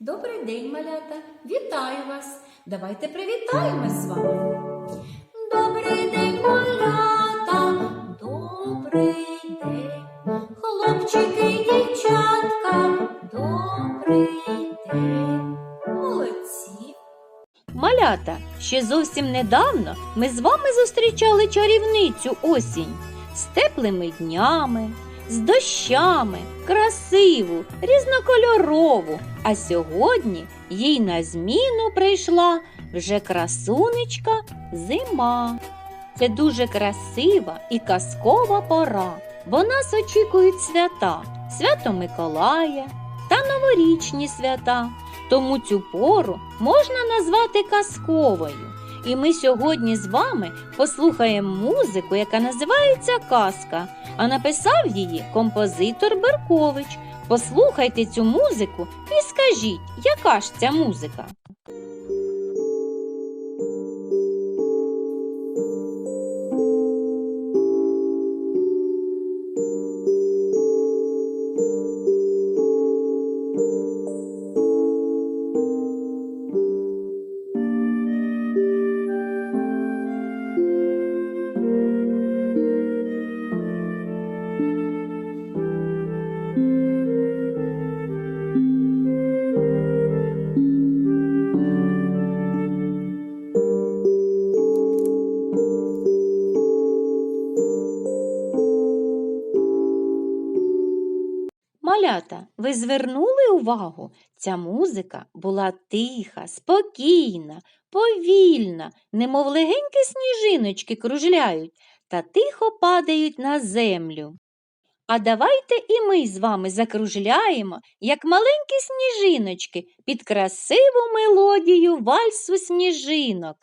Добрий день, малята! Вітаю вас! Давайте привітаємось з вами. Добрий день, малята! Добрий день! Хлопчики і дівчатка! Добрий день! Молодці! Малята, ще зовсім недавно ми з вами зустрічали чарівницю осінь з теплими днями, з дощами, красиву, різнокольорову. А сьогодні їй на зміну прийшла вже красунечка зима. Це дуже красива і казкова пора, бо нас очікують свята, свято Миколая та новорічні свята. Тому цю пору можна назвати казковою. І ми сьогодні з вами послухаємо музику, яка називається Казка, а написав її композитор Беркович. Послухайте цю музику і скажіть, яка ж ця музика? Малята, ви звернули увагу? Ця музика була тиха, спокійна, повільна, немов легенькі сніжиночки кружляють та тихо падають на землю. А давайте і ми з вами закружляємо, як маленькі сніжиночки, під красиву мелодію вальсу сніжинок.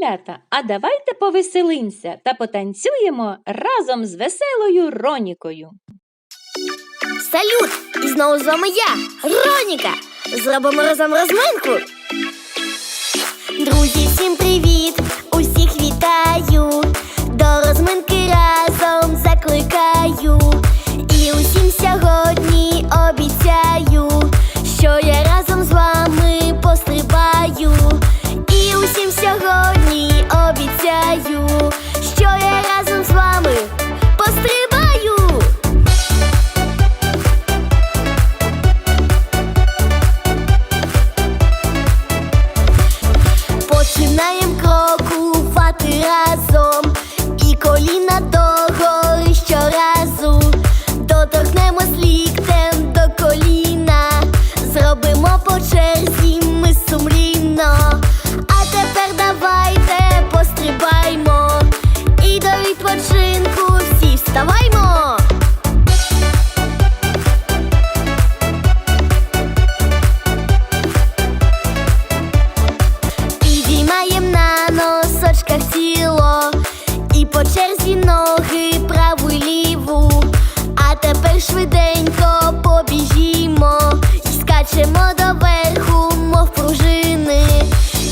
Малята, а давайте повеселимося та потанцюємо разом з веселою Ронікою. Салют! І знову з вами я, Роніка. Зробимо разом розминку. Швиденько побіжімо і скачемо доверху, мов пружини.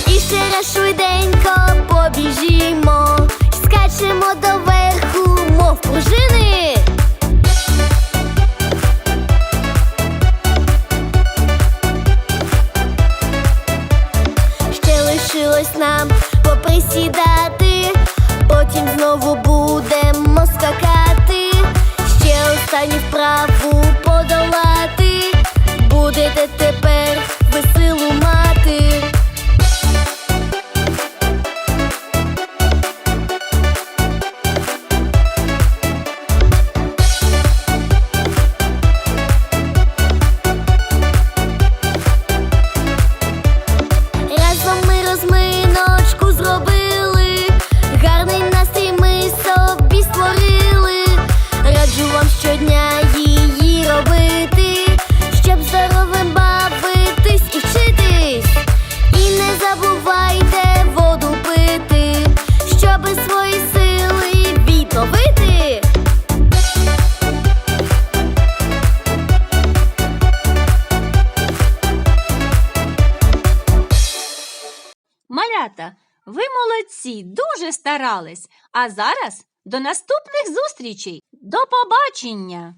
І ще раз швиденько побіжімо, і скачемо доверху, мов пружини. Ще лишилось нам поприсідати, потім знову будемо скакати. Останню вправу подолати. Будете тепер Малята, ви молодці, дуже старались. А зараз до наступних зустрічей. До побачення!